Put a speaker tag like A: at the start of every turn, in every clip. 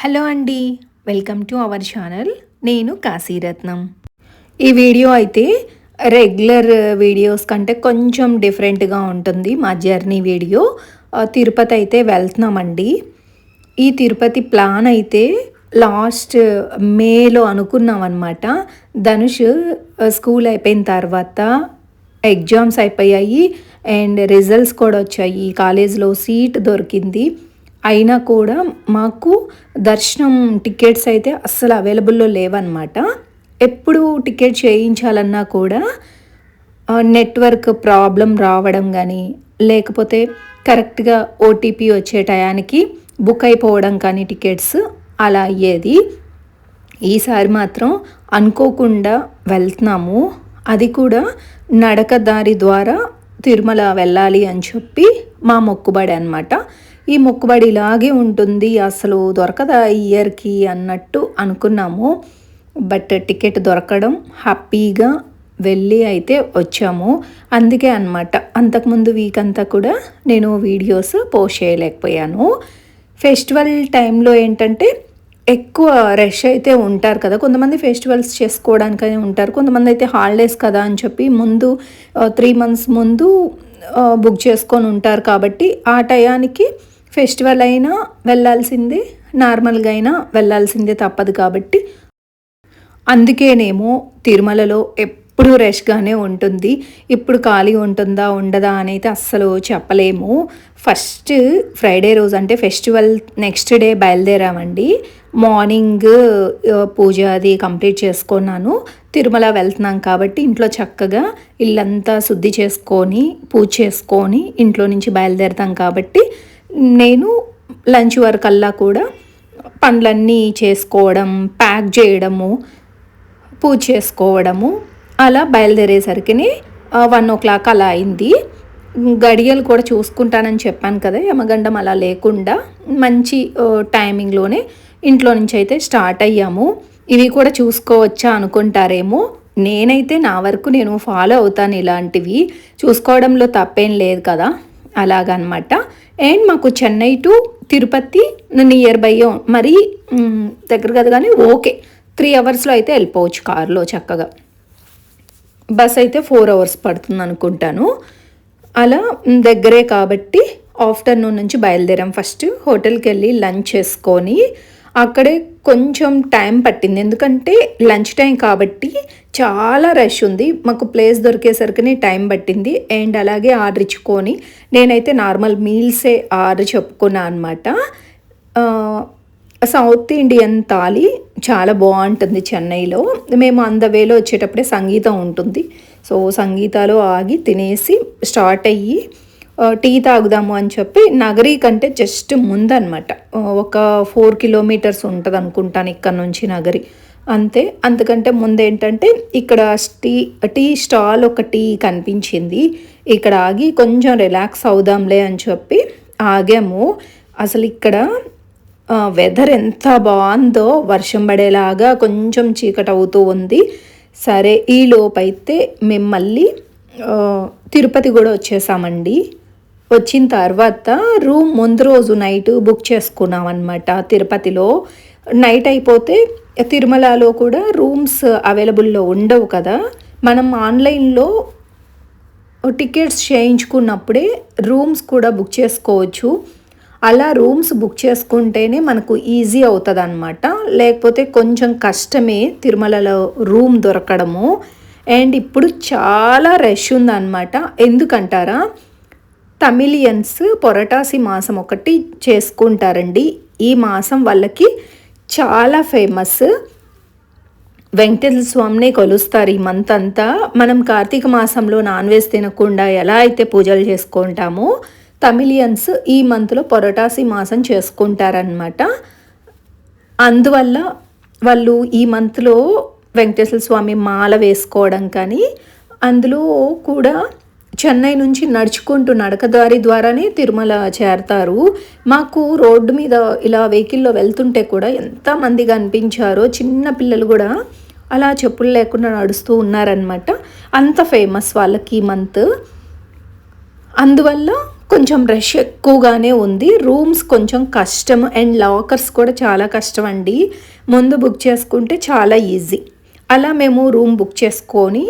A: Hello అండి welcome to our channel. నేను కాశీరత్నం. ఈ వీడియో అయితే రెగ్యులర్ వీడియోస్ కంటే కొంచెం డిఫరెంట్గా ఉంటుంది మా జర్నీ వీడియో. తిరుపతి అయితే వెళ్తున్నామండి. ఈ తిరుపతి ప్లాన్ అయితే లాస్ట్ మేలో అనుకున్నాం అనమాట ధనుష్ స్కూల్ అయిపోయిన తర్వాత ఎగ్జామ్స్ అయిపోయాయి. అండ్ రిజల్ట్స్ కూడా వచ్చాయి. కాలేజ్లో సీట్ దొరికింది. అయినా కూడా మాకు దర్శనం టికెట్స్ అయితే అస్సలు అవైలబుల్లో లేవన్నమాట. ఎప్పుడు టికెట్ చేయించాలన్నా కూడా నెట్వర్క్ ప్రాబ్లం రావడం కానీ లేకపోతే కరెక్ట్గా ఓటీపీ వచ్చే టయానికి బుక్ అయిపోవడం కానీ టికెట్స్ అలా అయ్యేది. ఈసారి మాత్రం అనుకోకుండా వెళ్తున్నాము. అది కూడా నడక దారి ద్వారా తిరుమల వెళ్ళాలి అని చెప్పి మా మొక్కుబడి అనమాట ఈ మొక్కుబడి ఇలాగే ఉంటుంది అసలు దొరకదా ఈ ఇయర్కి అన్నట్టు అనుకున్నాము. బట్ టికెట్ దొరకడం హ్యాపీగా వెళ్ళి అయితే వచ్చాము. అందుకే అనమాట అంతకుముందు వీక్ అంతా కూడా నేను వీడియోస్ పోస్ట్ చేయలేకపోయాను. ఫెస్టివల్ టైంలో ఏంటంటే ఎక్కువ రష్ అయితే ఉంటారు కదా కొంతమంది ఫెస్టివల్స్ చేసుకోవడానికనే ఉంటారు కొంతమంది అయితే హాలిడేస్ కదా అని చెప్పి ముందు త్రీ మంత్స్ ముందు బుక్ చేసుకొని ఉంటారు కాబట్టి ఆ టయానికి ఫెస్టివల్ అయినా వెళ్ళాల్సిందే నార్మల్గా అయినా వెళ్ళాల్సిందే తప్పదు కాబట్టి. అందుకేనేమో తిరుమలలో ఎప్పుడు రష్గానే ఉంటుంది. ఇప్పుడు ఖాళీ ఉంటుందా ఉండదా అనేది అస్సలు చెప్పలేము. ఫస్ట్ ఫ్రైడే రోజు అంటే ఫెస్టివల్ నెక్స్ట్ డే బయలుదేరామండి. మార్నింగ్ పూజ అది కంప్లీట్ చేసుకున్నాను. తిరుమల వెళ్తున్నాం కాబట్టి ఇంట్లో చక్కగా ఇల్లంతా శుద్ధి చేసుకొని పూజ చేసుకొని ఇంట్లో నుంచి బయలుదేరుతాం కాబట్టి నేను లంచ్ వరకల్లా కూడా పనులన్నీ చేసుకోవడం ప్యాక్ చేయడము పూజ చేసుకోవడము అలా బయలుదేరేసరికి వన్ ఓ క్లాక్ అలా అయింది. గడియలు కూడా చూసుకుంటానని చెప్పాను కదా యమగండం అలా లేకుండా మంచి టైమింగ్లోనే ఇంట్లో నుంచి అయితే స్టార్ట్ అయ్యాము. ఇవి కూడా చూసుకోవచ్చా అనుకుంటారేమో నేనైతే నా వరకు నేను ఫాలో అవుతాను ఇలాంటివి. చూసుకోవడంలో తప్పేం లేదు కదా అలాగనమాట. అండ్ మాకు Chennai to Tirupati nearby మరి దగ్గర కదా కానీ ఓకే త్రీ అవర్స్లో అయితే వెళ్ళిపోవచ్చు కారులో చక్కగా. బస్ అయితే ఫోర్ అవర్స్ పడుతుంది అనుకుంటాను. అలా దగ్గరే కాబట్టి ఆఫ్టర్నూన్ నుంచి బయలుదేరాం. ఫస్ట్ హోటల్కి వెళ్ళి లంచ్ చేసుకొని అక్కడే కొంచెం టైం పట్టింది. ఎందుకంటే లంచ్ టైం కాబట్టి చాలా రష్ ఉంది. మాకు ప్లేస్ దొరికేసరికి టైం పట్టింది. అండ్ అలాగే ఆర్డర్ ఇచ్చుకొని నేనైతే నార్మల్ మీల్సే ఆర్డర్ చెప్పుకున్నా అనమాట సౌత్ ఇండియన్ థాలి చాలా బాగుంటుంది చెన్నైలో. మేము అంద వేలో వచ్చేటప్పుడే సంగీతం ఉంటుంది. సో సంగీతాలో ఆగి తినేసి స్టార్ట్ అయ్యి టీ తాగుదాము అని చెప్పి నగరి కంటే జస్ట్ ముందనమాట ఒక ఫోర్ కిలోమీటర్స్ ఉంటుంది అనుకుంటాను ఇక్కడ నుంచి నగరి. అంతే అంతకంటే ముందు ఏంటంటే ఇక్కడ టీ టీ స్టాల్ ఒక టీ కనిపించింది. ఇక్కడ ఆగి కొంచెం రిలాక్స్ అవుదాంలే అని చెప్పి ఆగాము. అసలు ఇక్కడ వెదర్ ఎంత బాగుందో వర్షం పడేలాగా కొంచెం చీకటి అవుతూ ఉంది. సరే ఈ లోపైతే మేము మళ్ళీ తిరుపతి కూడా వచ్చేసామండి. వచ్చిన తర్వాత రూమ్ ముందు రోజు నైట్ బుక్ చేసుకున్నాం అనమాట తిరుపతిలో. నైట్ అయిపోతే తిరుమలలో కూడా రూమ్స్ అవైలబుల్లో ఉండవు కదా. మనం ఆన్లైన్లో టికెట్స్ చేయించుకున్నప్పుడే రూమ్స్ కూడా బుక్ చేసుకోవచ్చు. అలా రూమ్స్ బుక్ చేసుకుంటేనే మనకు ఈజీ అవుతుంది అనమాట లేకపోతే కొంచెం కష్టమే తిరుమలలో రూమ్ దొరకడము. అండ్ ఇప్పుడు చాలా రష్ ఉందన్నమాట. ఎందుకంటారా? తమిళియన్స్ పొరటాసి మాసం ఒకటి చేసుకుంటారండి. ఈ మాసం వాళ్ళకి చాలా ఫేమస్. వెంకటేశ్వర స్వామిని కొలుస్తారు ఈ మంత్ అంతా. మనం కార్తీక మాసంలో నాన్ వెజ్ తినకుండా ఎలా అయితే పూజలు చేసుకుంటామో తమిళియన్స్ ఈ మంత్లో పొరటాసి మాసం చేసుకుంటారనమాట అందువల్ల వాళ్ళు ఈ మంత్లో వెంకటేశ్వర స్వామి మాల వేసుకోవడం కానీ అందులో కూడా చెన్నై నుంచి నడుచుకుంటూ నడకదారి ద్వారానే తిరుమల చేరతారు. మాకు రోడ్డు మీద ఇలా వెహికల్లో వెళ్తుంటే కూడా ఎంతమంది కనిపించారో చిన్న పిల్లలు కూడా అలా చెప్పులు లేకుండా నడుస్తూ ఉన్నారనమాట అంత ఫేమస్ వాళ్ళకి ఈ మంత్. అందువల్ల కొంచెం రష్ ఎక్కువగానే ఉంది. రూమ్స్ కొంచెం కష్టం అండ్ లాకర్స్ కూడా చాలా కష్టం అండి ముందు బుక్ చేసుకుంటే చాలా ఈజీ. అలా మేము రూమ్ బుక్ చేసుకొని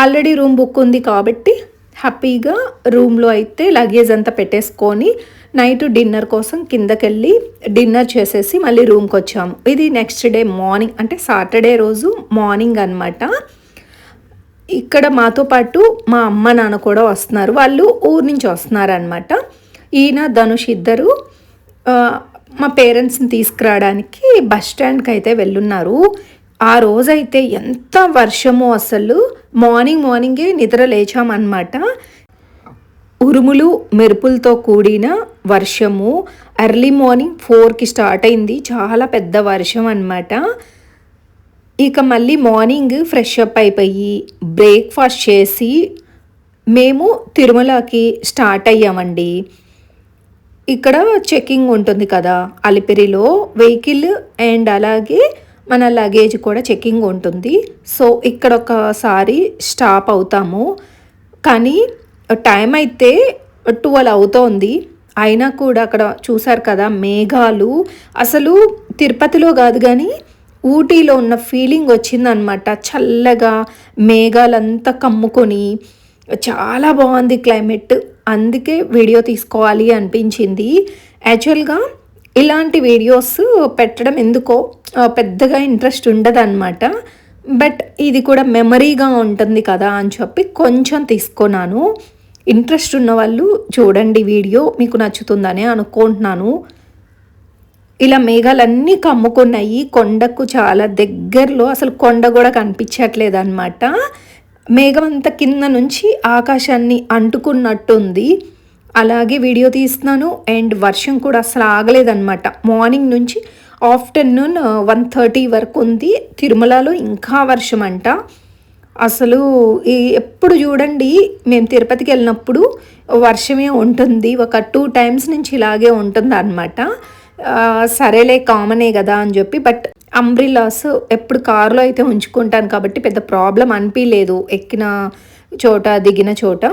A: ఆల్రెడీ రూమ్ బుక్ ఉంది కాబట్టి హ్యాపీగా రూమ్లో అయితే లగేజ్ అంతా పెట్టేసుకొని నైట్ డిన్నర్ కోసం కిందకెళ్ళి డిన్నర్ చేసేసి మళ్ళీ రూమ్కి వచ్చాము. ఇది నెక్స్ట్ డే మార్నింగ్ అంటే సాటర్డే రోజు మార్నింగ్ అనమాట ఇక్కడ మాతో పాటు మా అమ్మ నాన్న కూడా వస్తున్నారు. వాళ్ళు ఊరు నుంచి వస్తున్నారు అనమాట ఈయన ధనుష్ ఇద్దరు మా పేరెంట్స్ని తీసుకురావడానికి బస్ స్టాండ్కి అయితే వెళ్ళున్నారు. ఆ రోజైతే ఎంత వర్షమో అసలు. మార్నింగ్ మార్నింగే నిద్ర లేచామన్నమాట. ఉరుములు మెరుపులతో కూడిన వర్షము. ఎర్లీ మార్నింగ్ ఫోర్కి స్టార్ట్ అయింది. చాలా పెద్ద వర్షం అనమాట ఇక మళ్ళీ మార్నింగ్ ఫ్రెష్ అప్ అయిపోయి బ్రేక్ఫాస్ట్ చేసి మేము తిరుమలకి స్టార్ట్ అయ్యామండి. ఇక్కడ చెకింగ్ ఉంటుంది కదా అలిపిరిలో. వెహికల్ అండ్ అలాగే మన లగేజ్ కూడా చెకింగ్ ఉంటుంది. సో ఇక్కడ ఒకసారి స్టాప్ అవుతాము. కానీ టైం అయితే ట్వెల్వ్ అవుతోంది. అయినా కూడా అక్కడ చూసారు కదా మేఘాలు. అసలు తిరుపతిలో కాదు కానీ ఊటీలో ఉన్న ఫీలింగ్ వచ్చిందనమాట చల్లగా మేఘాలంతా కమ్ముకొని చాలా బాగుంది క్లైమేట్ అందుకే వీడియో తీసుకోవాలి అనిపించింది. యాక్చువల్గా ఇలాంటి వీడియోస్ పెట్టడం ఎందుకో పెద్దగా ఇంట్రెస్ట్ ఉండదన్నమాట. బట్ ఇది కూడా మెమరీగా ఉంటుంది కదా అని చెప్పి కొంచెం తీసుకున్నాను ఇంట్రెస్ట్ ఉన్న వాళ్ళు చూడండి వీడియో మీకు నచ్చుతుందని అనుకుంటున్నాను. ఇలా మేఘాలన్నీ కమ్ముకున్నాయి కొండకు చాలా దగ్గరలో అసలు కొండ కూడా కనిపించట్లేదు అనమాట మేఘం అంతా కింద నుంచి ఆకాశాన్ని అంటుకున్నట్టుంది. అలాగే వీడియో తీస్తున్నాను. అండ్ వర్షం కూడా అసలు ఆగలేదన్నమాట. మార్నింగ్ నుంచి ఆఫ్టర్నూన్ వన్ థర్టీ వరకు ఉంది. తిరుమలలో ఇంకా వర్షం అంట. అసలు ఎప్పుడు చూడండి మేము తిరుపతికి వెళ్ళినప్పుడు వర్షమే ఉంటుంది. ఒక టూ టైమ్స్ నుంచి ఇలాగే ఉంటుంది అనమాట సరేలే కామనే కదా అని చెప్పి బట్ అంబ్రిల్లాస్ ఎప్పుడు కారులో అయితే ఉంచుకుంటాను కాబట్టి పెద్ద ప్రాబ్లం అనిపించలేదు ఎక్కిన చోట దిగిన చోట.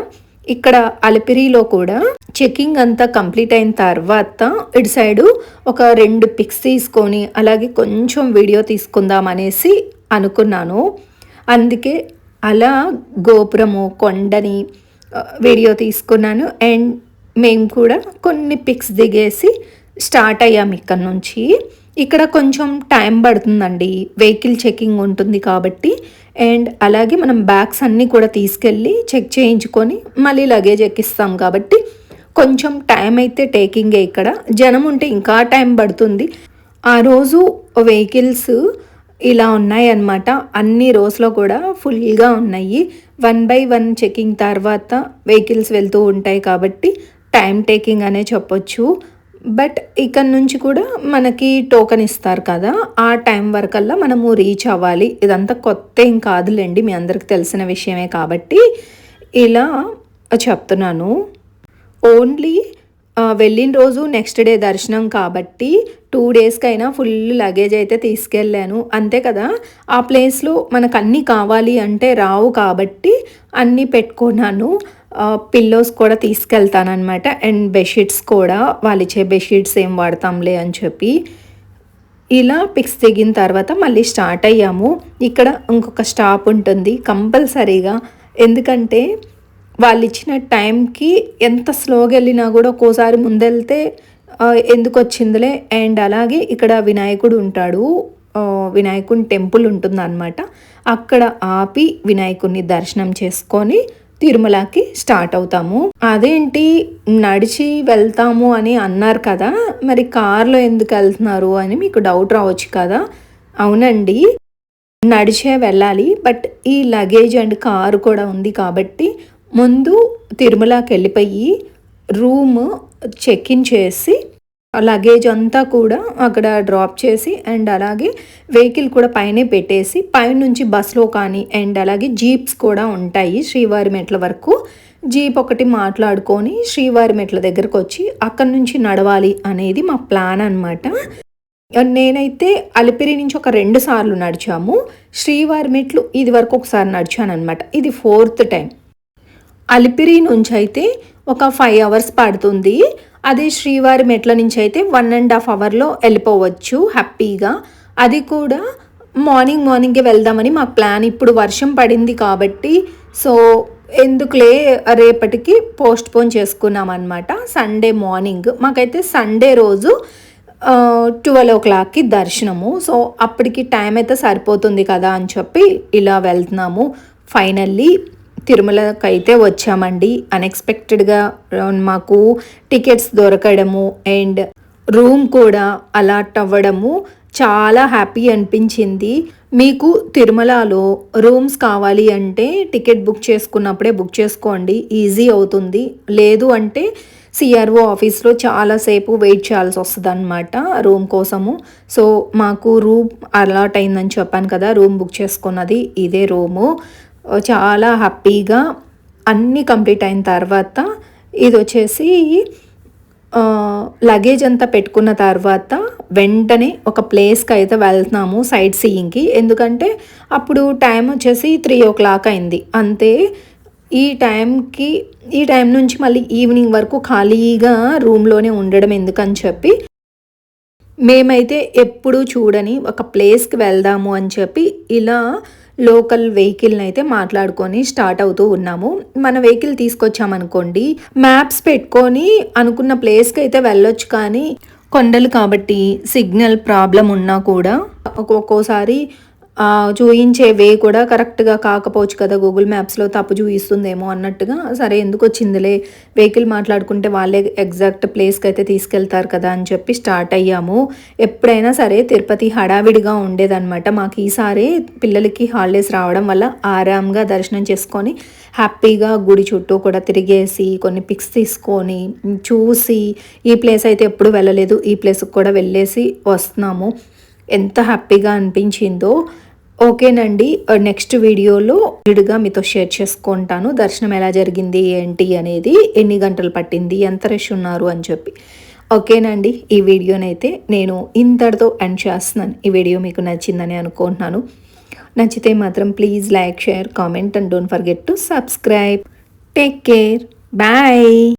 A: ఇక్కడ అలిపిరిలో కూడా చెకింగ్ అంతా కంప్లీట్ అయిన తర్వాత ఇటు సైడు ఒక రెండు పిక్స్ తీసుకొని అలాగే కొంచెం వీడియో తీసుకుందాం అనేసి అనుకున్నాను. అందుకే అలా గోపురము కొండని వీడియో తీసుకున్నాను. అండ్ మేము కూడా కొన్ని పిక్స్ దిగేసి స్టార్ట్ అయ్యాము ఇక్కడ నుంచి. ఇక్కడ కొంచెం టైం పడుతుందండి. వెహికల్ చెకింగ్ ఉంటుంది కాబట్టి. అండ్ అలాగే మనం బ్యాగ్స్ అన్నీ కూడా తీసుకెళ్ళి చెక్ చేయించుకొని మళ్ళీ లగేజ్ ఎక్కిస్తాం కాబట్టి కొంచెం టైం అయితే టేకింగే ఇక్కడ. జనం ఉంటే ఇంకా టైం పడుతుంది. ఆ రోజు వెహికల్స్ ఇలా ఉన్నాయి అన్నమాట అన్ని రోజులో కూడా ఫుల్గా ఉన్నాయి. వన్ బై వన్ చెకింగ్ తర్వాత వెహికల్స్ వెళ్తూ ఉంటాయి కాబట్టి టైం టేకింగ్ అనే చెప్పొచ్చు. బట్ ఇక్కడ నుంచి కూడా మనకి టోకెన్ ఇస్తారు కదా ఆ టైం వరకల్లా మనము రీచ్ అవ్వాలి. ఇదంతా కొత్త ఏం కాదులేండి మీ అందరికి తెలిసిన విషయమే కాబట్టి. ఇలా చెప్తున్నాను. ఓన్లీ వెళ్ళిన రోజు నెక్స్ట్ డే దర్శనం కాబట్టి టూ డేస్కైనా ఫుల్ లగేజ్ అయితే తీసుకెళ్ళాను. అంతే కదా ఆ ప్లేస్లో మనకు అన్నీ కావాలి అంటే రావు కాబట్టి అన్నీ పెట్టుకున్నాను. పిల్లోస్ కూడా తీసుకెళ్తానమాట అండ్ బెడ్షీట్స్ కూడా. వాళ్ళు ఇచ్చే బెడ్షీట్స్ ఏం వాడతాంలే అని చెప్పి. ఇలా పిక్స్ దిగిన తర్వాత మళ్ళీ స్టార్ట్ అయ్యాము. ఇక్కడ ఇంకొక స్టాప్ ఉంటుంది కంపల్సరీగా. ఎందుకంటే వాళ్ళు ఇచ్చిన టైంకి ఎంత స్లోగా వెళ్ళినా కూడా ఒక్కోసారి ముందెళ్తే ఎందుకు వచ్చిందిలే? అండ్ అలాగే ఇక్కడ వినాయకుడు ఉంటాడు. వినాయకుని టెంపుల్ ఉంటుందన్నమాట. అక్కడ ఆపి వినాయకుడిని దర్శనం చేసుకొని తిరుమలకి స్టార్ట్ అవుతాము. అదేంటి? నడిచి వెళ్తాము అని అన్నారు కదా మరి కార్లో ఎందుకు వెళ్తున్నారు అని మీకు డౌట్ రావచ్చు కదా. అవునండి నడిచే వెళ్ళాలి బట్ ఈ లగేజ్ అండ్ కారు కూడా ఉంది కాబట్టి ముందు తిరుమలకి వెళ్ళిపోయి రూమ్ చెక్ ఇన్ చేసి లగేజ్ అంతా కూడా అక్కడ డ్రాప్ చేసి అండ్ అలాగే వెహికల్ కూడా పైనే పెట్టేసి పైనుంచి బస్లో కానీ అండ్ అలాగే జీప్స్ కూడా ఉంటాయి శ్రీవారి మెట్ల వరకు. జీప్ ఒకటి మాట్లాడుకొని శ్రీవారి మెట్ల దగ్గరకు వచ్చి అక్కడి నుంచి నడవాలి అనేది మా ప్లాన్ అనమాట నేనైతే అలిపిరి నుంచి ఒక రెండు సార్లు నడిచాము. శ్రీవారి మెట్లు ఇది వరకు ఒకసారి నడిచాను అనమాట ఇది ఫోర్త్ టైం అలిపిరి నుంచి అయితే ఒక ఫైవ్ అవర్స్ పడుతుంది. అదే శ్రీవారి మెట్ల నుంచి అయితే వన్ అండ్ హాఫ్ అవర్లో వెళ్ళిపోవచ్చు హ్యాపీగా. అది కూడా మార్నింగ్ మార్నింగే వెళ్దామని మా ప్లాన్. ఇప్పుడు వర్షం పడింది కాబట్టి సో ఎందుకులే రేపటికి పోస్ట్ పోన్ చేసుకున్నాం అనమాట సండే మార్నింగ్ మాకైతే సండే రోజు ట్వెల్వ్ ఓ క్లాక్కి దర్శనము. సో అప్పటికి టైం అయితే సరిపోతుంది కదా అని చెప్పి ఇలా వెళ్తున్నాము. ఫైనల్లీ తిరుమలకి అయితే వచ్చామండి అన్ఎక్స్పెక్టెడ్గా మాకు టికెట్స్ దొరకడము అండ్ రూమ్ కూడా అలాట్ అవ్వడము చాలా హ్యాపీ అనిపించింది. మీకు తిరుమలలో రూమ్స్ కావాలి అంటే టికెట్ బుక్ చేసుకున్నప్పుడే బుక్ చేసుకోండి. ఈజీ అవుతుంది. లేదు అంటే సిఆర్ఓ ఆఫీస్లో చాలాసేపు వెయిట్ చేయాల్సి వస్తుంది అనమాట రూమ్ కోసము. సో మాకు రూమ్ అలాట్ అయిందని చెప్పాను కదా రూమ్ బుక్ చేసుకున్నది ఇదే రూము చాలా హ్యాపీగా అన్నీ కంప్లీట్ అయిన తర్వాత ఇది వచ్చేసి లగేజ్ అంతా పెట్టుకున్న తర్వాత వెంటనే ఒక ప్లేస్కి అయితే వెళ్తున్నాము సైట్ సీయింగ్కి. ఎందుకంటే అప్పుడు టైం వచ్చేసి త్రీ ఓ క్లాక్ అయింది. అంతే ఈ టైంకి ఈ టైం నుంచి మళ్ళీ ఈవినింగ్ వరకు ఖాళీగా రూమ్లోనే ఉండడం ఎందుకని చెప్పి మేమైతే ఎప్పుడూ చూడని ఒక ప్లేస్కి వెళ్దాము అని చెప్పి ఇలా లోకల్ వెహికల్ని అయితే మాట్లాడుకొని స్టార్ట్ అవుతూ ఉన్నాము. మన వెహికల్ తీసుకొచ్చామనుకోండి మ్యాప్స్ పెట్టుకొని అనుకున్న ప్లేస్కి అయితే వెళ్ళొచ్చు కానీ కొండలు కాబట్టి సిగ్నల్ ప్రాబ్లం ఉన్నా కూడా ఒక్కొక్కసారి చూయించే వే కూడా కరెక్ట్గా కాకపోవచ్చు కదా గూగుల్ మ్యాప్స్లో తప్పు చూపిస్తుందేమో అన్నట్టుగా సరే ఎందుకు వచ్చిందిలే? వెహికల్ మాట్లాడుకుంటే వాళ్ళే ఎగ్జాక్ట్ ప్లేస్కి అయితే తీసుకెళ్తారు కదా అని చెప్పి స్టార్ట్ అయ్యాము. ఎప్పుడైనా సరే తిరుపతి హడావిడిగా ఉండేదన్నమాట. మాకు ఈసారి పిల్లలకి హాలిడేస్ రావడం వల్ల ఆరాంగా దర్శనం చేసుకొని హ్యాపీగా గుడి చుట్టూ కూడా తిరిగేసి కొన్ని పిక్స్ తీసుకొని చూసి ఈ ప్లేస్ అయితే ఎప్పుడు వెళ్ళలేదు ఈ ప్లేస్కి కూడా వెళ్ళేసి వస్తున్నాము. ఎంత హ్యాపీగా అనిపించిందో ఓకేనండి. నెక్స్ట్ వీడియోలో విడిగా మీతో షేర్ చేసుకుంటాను. దర్శనం ఎలా జరిగింది ఏంటి అనేది ఎన్ని గంటలు పట్టింది ఎంత రష్ ఉన్నారు అని చెప్పి. ఓకేనండి. ఈ వీడియోనైతే నేను ఇంతటితో ఎండ్ చేస్తున్నాను. ఈ వీడియో మీకు నచ్చిందని అనుకుంటున్నాను. నచ్చితే మాత్రం please like share comment and don't forget to subscribe. Take care. Bye.